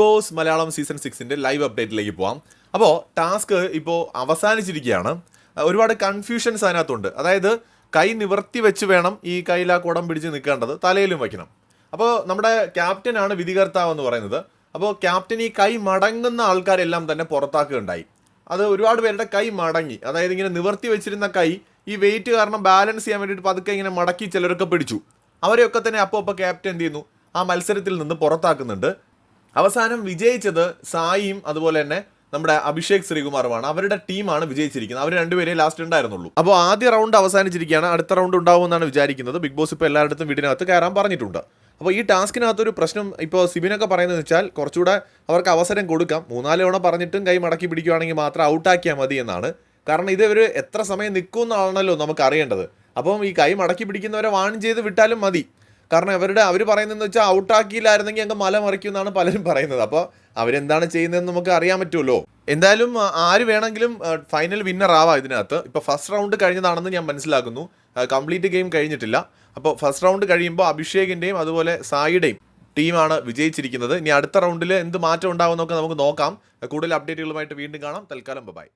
Boss Malayalam season സിക്സിന്റെ live അപ്ഡേറ്റിലേക്ക് പോവാം. അപ്പോൾ ടാസ്ക് ഇപ്പോൾ അവസാനിച്ചിരിക്കുകയാണ്. ഒരുപാട് കൺഫ്യൂഷൻസ് അതിനകത്തുണ്ട്. അതായത് കൈ നിവർത്തി വെച്ച് വേണം ഈ കയ്യിൽ ആ കുടം പിടിച്ച് നിൽക്കേണ്ടത് തലയിലും വയ്ക്കണം. അപ്പോൾ നമ്മുടെ ക്യാപ്റ്റനാണ് വിധികർത്താവ് എന്ന് പറയുന്നത്. അപ്പോൾ ക്യാപ്റ്റൻ ഈ കൈ മടങ്ങുന്ന ആൾക്കാരെല്ലാം തന്നെ പുറത്താക്കുകയുണ്ടായി. അത് ഒരുപാട് പേരുടെ കൈ മടങ്ങി. അതായത് ഇങ്ങനെ നിവർത്തി വെച്ചിരുന്ന കൈ ഈ വെയിറ്റ് കാരണം ബാലൻസ് ചെയ്യാൻ വേണ്ടിയിട്ട് പതുക്കെ ഇങ്ങനെ മടക്കി ചിലരൊക്കെ പിടിച്ചു. അവരെയൊക്കെ തന്നെ അപ്പോൾ അപ്പോൾ ക്യാപ്റ്റൻ എന്ത് ചെയ്യുന്നു? ആ മത്സരത്തിൽ നിന്ന് പുറത്താക്കുന്നുണ്ട്. അവസാനം വിജയിച്ചത് സായിയും അതുപോലെ തന്നെ നമ്മുടെ അഭിഷേക് ശ്രീകുമാറുമാണ്. അവരുടെ ടീമാണ് വിജയിച്ചിരിക്കുന്നത്. അവർ രണ്ടുപേരെ ലാസ്റ്റ് ഉണ്ടായിരുന്നുള്ളൂ. അപ്പോൾ ആദ്യ റൗണ്ട് അവസാനിച്ചിരിക്കുകയാണ്. അടുത്ത റൗണ്ട് ഉണ്ടാവുമെന്നാണ് വിചാരിക്കുന്നത്. ബിഗ് ബോസ് ഇപ്പോൾ എല്ലായിടത്തും വീടിനകത്ത് കയറാൻ പറഞ്ഞിട്ടുണ്ട്. അപ്പോൾ ഈ ടാസ്കിനകത്തൊരു പ്രശ്നം ഇപ്പോൾ സിബിനൊക്കെ പറയുന്നത് വെച്ചാൽ കുറച്ചുകൂടെ അവർക്ക് അവസരം കൊടുക്കാം. മൂന്നാൽ തവണ പറഞ്ഞിട്ടും കൈ മടക്കി പിടിക്കുകയാണെങ്കിൽ മാത്രം ഔട്ടാക്കിയാൽ മതി എന്നാണ്. കാരണം ഇത് എത്ര സമയം നിൽക്കുമെന്നാണല്ലോ നമുക്ക് അറിയേണ്ടത് അപ്പം ഈ കൈ മടക്കി പിടിക്കുന്നവരെ വാൺ ചെയ്ത് വിട്ടാലും മതി. കാരണം അവരുടെ അവർ പറയുന്നതെന്ന് വെച്ചാൽ ഔട്ടാക്കിയില്ലായിരുന്നെങ്കിൽ അങ്ങ് മല മറിക്കും എന്നാണ് പലരും പറയുന്നത്. അപ്പോൾ അവരെന്താണ് ചെയ്യുന്നതെന്ന് നമുക്ക് അറിയാൻ പറ്റുമല്ലോ. എന്തായാലും ആര് വേണമെങ്കിലും ഫൈനൽ വിന്നർ ആവാം ഇതിനകത്ത്. ഇപ്പോൾ ഫസ്റ്റ് റൗണ്ട് കഴിഞ്ഞതാണെന്ന് ഞാൻ മനസ്സിലാക്കുന്നു. കംപ്ലീറ്റ് ഗെയിം കഴിഞ്ഞിട്ടില്ല. അപ്പോൾ ഫസ്റ്റ് റൗണ്ട് കഴിയുമ്പോൾ അഭിഷേകിന്റെയും അതുപോലെ സായിയുടെയും ടീമാണ് വിജയിച്ചിരിക്കുന്നത്. ഇനി അടുത്ത റൗണ്ടിൽ എന്ത് മാറ്റം ഉണ്ടാകുമെന്നൊക്കെ നമുക്ക് നോക്കാം. കൂടുതൽ അപ്ഡേറ്റുകളുമായിട്ട് വീണ്ടും കാണാം. തൽക്കാലം ബൈ